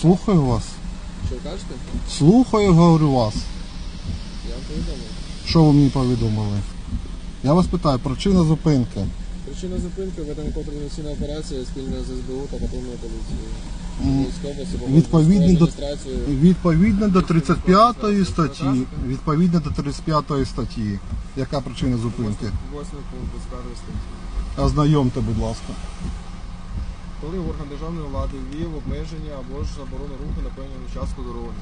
Слухаю вас. що кажете? Слухаю, говорю вас. Я вам повідомив. Що ви мені повідомили? Я вас питаю, причина зупинки. Причина зупинки ведення контрдиверсійна операція спільно з СБУ та патрульною поліцією. М, Військової області відповідно до-. Відповідно до 35 статті. Відповідно до 35 статті. Яка причина зупинки? Восьмий пункт безкарної статті. Ознайомте, будь ласка. Коли орган державної влади ввів обмеження або ж заборону руху на певному участку дороги.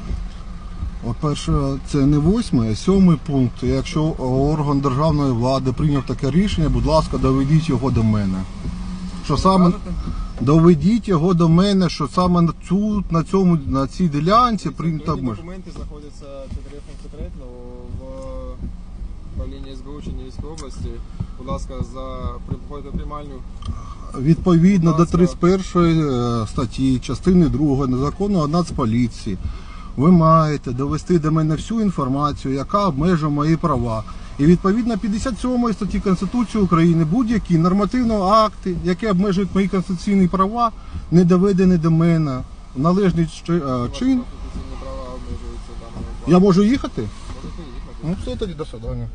От перше, це не восьмий, а сьомий пункт. Якщо орган державної влади прийняв таке рішення, будь ласка, доведіть його до мене. Що саме доведіть його до мене, що саме на цю на цьому на цій ділянці прийнято Відповідні документи знаходяться під секретно в управлінні СБУ Чернігівської області. Будь ласка, за приходите приймальню. Відповідно до 31 статті, частини 2 незаконного Нацполіції, ви маєте довести до мене всю інформацію, яка обмежує мої права. І відповідно 57 статті Конституції України будь-які нормативні акти, які обмежують мої конституційні права, не доведені до мене в належний е, чин. Я можу їхати? Ну все тоді до свидання.